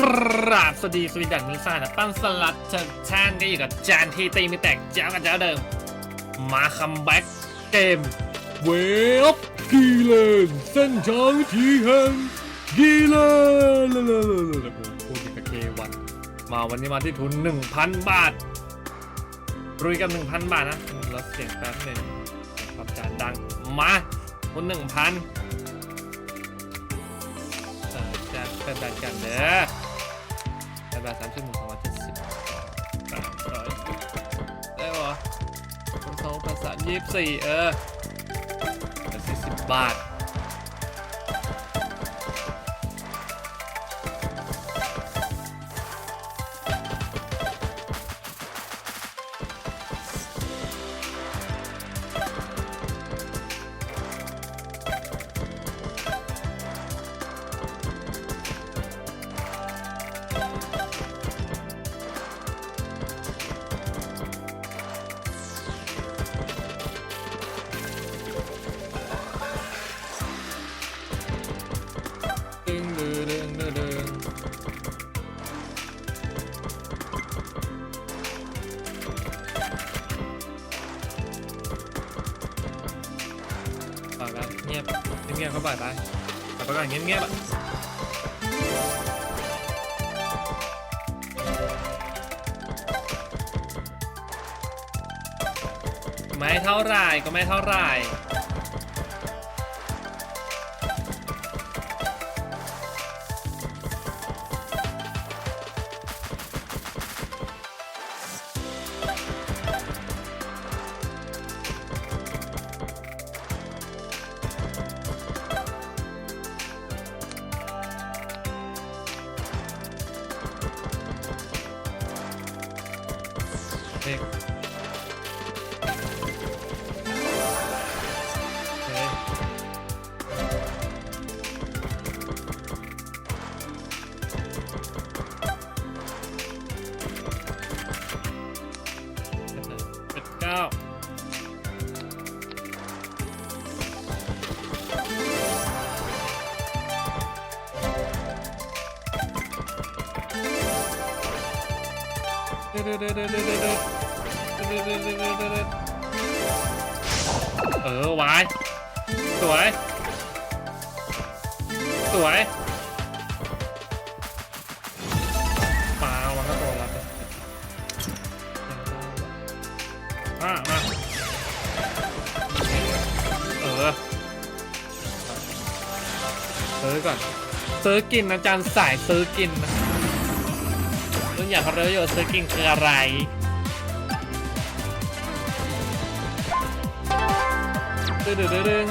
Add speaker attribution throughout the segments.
Speaker 1: กราบสวัสดีสวีดันมิซ่านะปั้นสลัดเชิญช่างก็อยู่กับจานทีตีไม่แตกเจ้ากันเจ้าเดิม มาคัมแบ็กเกมเวฟกีเลนเส้นทางที่แห่งกีเลนพูดกับเควันมาวันนี้มาที่ทุน 1,000 บาท รุยกับ1,000 บาทนะแลดเสียงแป๊บหนึ่งครับจานดัง มาทุน1,000จะเป็นแบบกันเด้อ เป็นแบบสามสิบหนึ่งสองร้อยเจ็ดสิบสามร้อยได้ปะสองพันสามยี่สิบสี่เออสี่สิบบาท ปล่อยไปปล่อยไปก่อนเงียบๆอะไม่เท่าไหรก็ไม่เท่าไหร เด็ก เฮ้ยเป็ดเก้าเออวายสวย สวยมาวันก็ตัวรับมามาเออซื้อก่อนซื้อกินนะจานสายซื้อกินนะ นอยากรู้อยู่ซื้อกิ่งคืออะไรดึงดึงดึง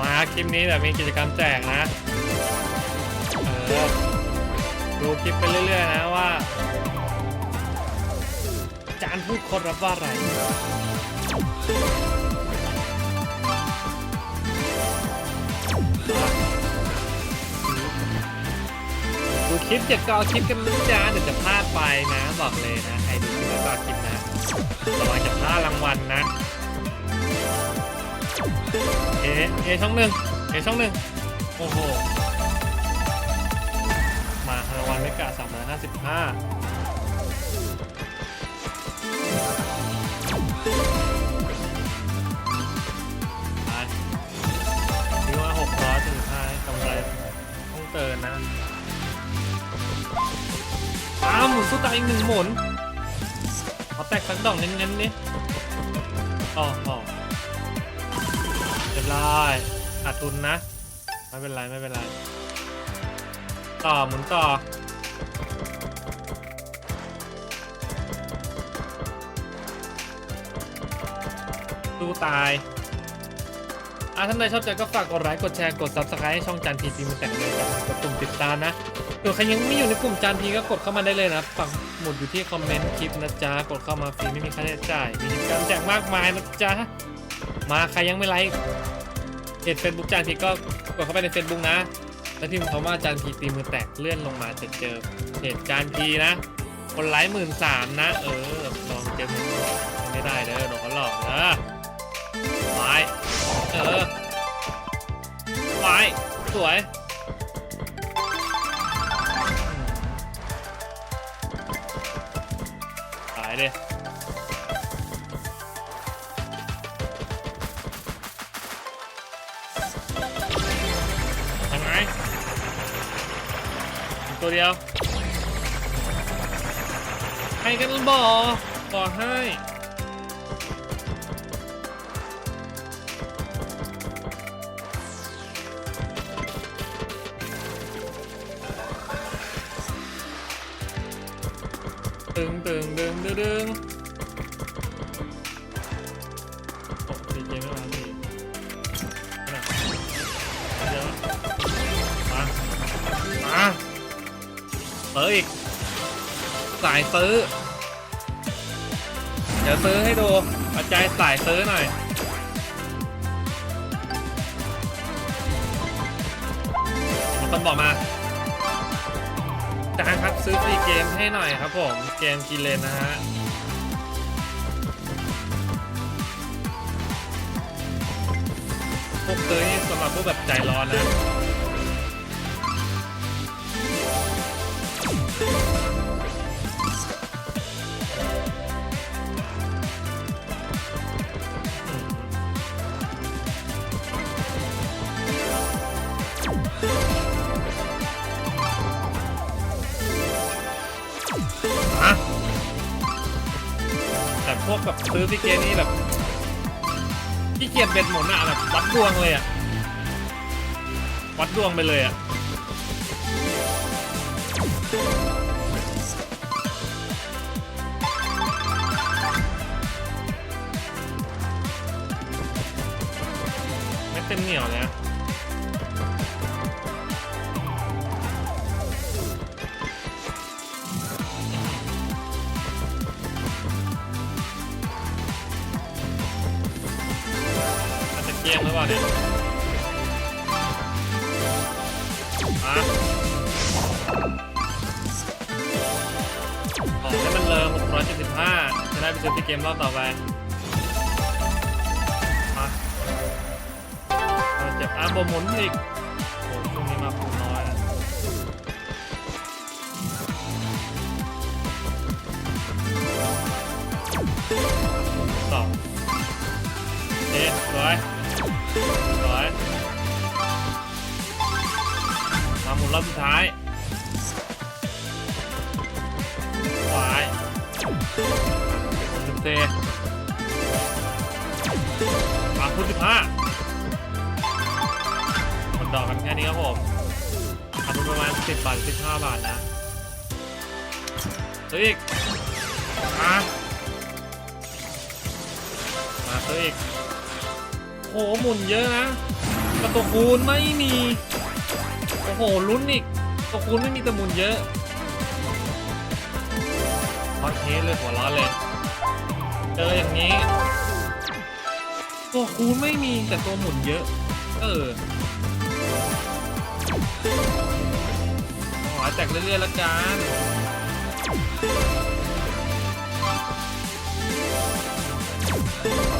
Speaker 1: มาคลิปนี้แบบมีกิจกรรมแจกนะเออดูคลิปไปเรื่อยๆนะว่า จานพูดคนรับว่าอะไรดูคลิปจะก็เอาคลิปกันนะจ้าเดี๋ยวจะพลาดไปนะบอกเลยนะใครดูคลิปแล้วก็คลิปนะระวังจะพลาดรางวัลนะ เอเอช่องหนึ่งเอช่องหนึ่งโอ้โห มาราวัลไม่กะสามร้อยห้าสิบห้าไปคิดว่าหกร้อยถึงห้ากำไรต้องเกินนะอ้าวหมุนสู้ตายอีกหนึ่งหมุนเอาแตกสักดอกเน้นๆนี่อ๋อ อ๋อเรียบร้อยขาดทุนนะ ไม่เป็นไร ไม่เป็นไร ต่อหมุนต่อดูตายอะท่านใดชอบใจก็ฝากกดไลค์ กดแชร์ กด subscribe ให้ช่องจานทีทีมันแต่งเลยกันกดตุ่มติดตามนะส่วนใครยังไม่อยู่ในกลุ่มจานทีก็กดเข้ามาได้เลยนะ ปักหมุดอยู่ที่คอมเมนต์คลิปนะจ๊ะ กดเข้ามาฟรีไม่มีค่าใช้จ่าย มีกิจกรรมแจกมากมายนะจ๊ะ มาใครยังไม่ไลค์ เพจเฟซบุ๊กจานทีก็กดเข้าไปใน Facebook นะ แล้วพิมพ์คำว่าจานทีตีมือแตกเลื่อนลงมาจะเจอเพจจานทีนะ คนไลค์หมื่นสามนะ เออลองเจอไม่ได้เด้อโดนเขาหลอกเด้อไม้เออไม้สวยขายดิยั ตัวเดียวให้กันบอกบอกให้ตึงตึงดึงดึง เปิดอีก สายซื้อ เดี๋ยวซื้อให้ดูปัจจัยสายซื้อหน่อยมีคนบอกมาจานครับซื้อฟรีเกมให้หน่อยครับผม เกมกินเลนนะฮะพวกซื้อนี่สำหรับพวกแบบใจร้อนนะ ซื้อพี่เกนี่แบบขี้เกียจเบ็ดหมุนอะแบบวัดดวงเลยอะวัดดวงไปเลยอะไม่เต็มเหนียวเลยนะ กมหรือเปล่าเนี่ยอะขอให้มันเลิม675 จะได้ไปซื้อที่เกมรอบต่อไปมาเราจ็บอาร์มบหมุนอีก รอบสุดท้ายขวายเซมาคุณสิบห้าคนดอกกันแค่นี้ครับผมทำประมาณสิบบาทสิบห้าบาทนะซื้ออีกมามาซื้ออีกโหหมุนเยอะนะกระตัวคูณไม่มี โอ้โหลุ้นอีกตัวคูณไม่มีแต่มุนเยอะพอดเทสเลยหัวร้อนเลยเจออย่างนี้ตัวคูณไม่มีแต่ตัวหมุนเยอะ เออขอแจกเรื่อยๆละกัน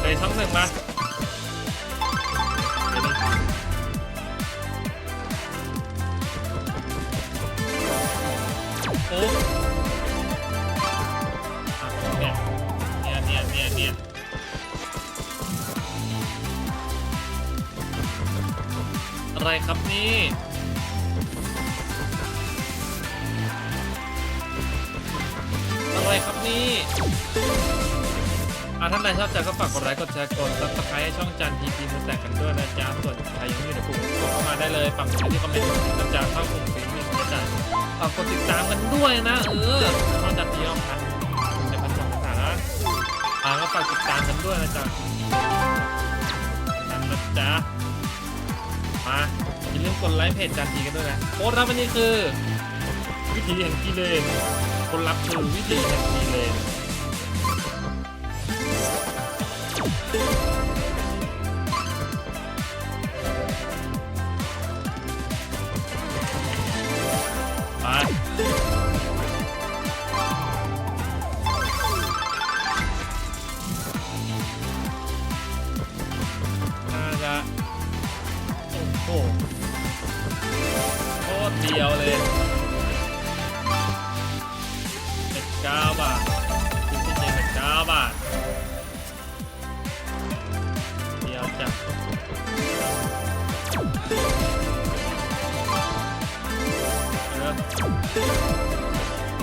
Speaker 1: ไปช่องหนึ่งมา นี่อะไรครับนี่อะท่านใดชอบใจก็ฝากกดไลค์กดแชร์กดซับสไครต์ให้ช่องจานทีทีมือแตกกันด้วยนะจ๊ะส่วนใครยังไม่อยู่ในกลุ่มก็เข้ามาได้เลยฝั่งที่คอมเมนต์นะจ๊ะเข้ากลุ่มฟิล์มมิ่งนะจ๊ะฝากกดติดตามกันด้วยนะเออช่องจานทีออกพันในพันสองสานะอ่าก็ฝากติดตามกันด้วยนะจ๊ะนั่นนะจ๊ะมา ลืมกดไลค์เพจจันทีกันด้วยนะโค้ดรับวันนี้คือ วิธีแห่งกิเลนคนรับคือวิธีแห่งกิเลน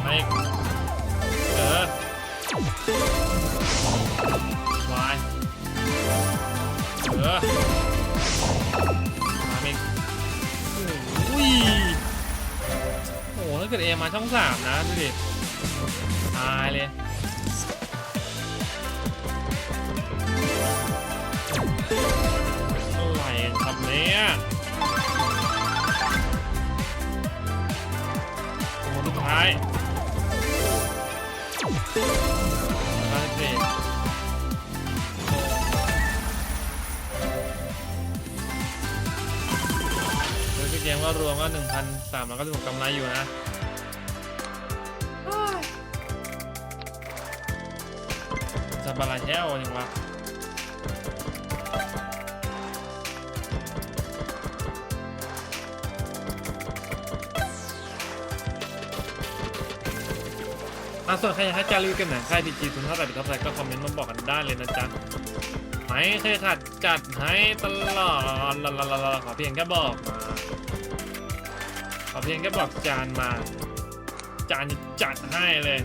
Speaker 1: ไม่เออวายเออมาเมกโอ้ยโอ้โหถ้าเกิดเอมาช่องสามนะดูดิตายเลย ท้ายมาสิโอ้โดยพี่เกมก็รวมก็1,396กำไรอยู่นะจะบาลานซ์แย่ยังวะ อะส่วนใครอยากให้จารีวิวเกมไหนใครดีจีคุณเท่าไหร่เท่าไหร่ก็คอมเมนต์มาบอกกันได้เลยนะจ๊ะไม่เคยขาดจัดให้ตลอดลาลาลาลาขอเพียงแค่บอกมาขอเพียงแค่บอกจานมา จานจัดให้เลย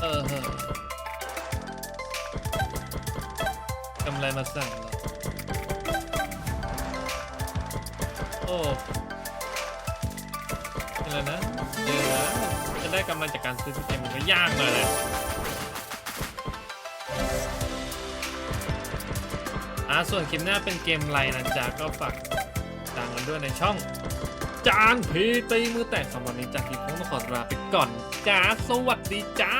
Speaker 1: เออเออกำไรมาสั่ง อโอ้อะไรนะเดี๋ยวนะจะได้กำลังจากการซื้อที่เกมมันก็ยากหน่อยแหละอ่าส่วนคลิปหน้าเป็นเกมไรนะจ๊ะก็ฝากตามกันด้วยในช่อง จานพีตีมือแตกสำหรับวันนี้จากที่คงต้องขอลาไปก่อนจ้าสวัสดีจ้า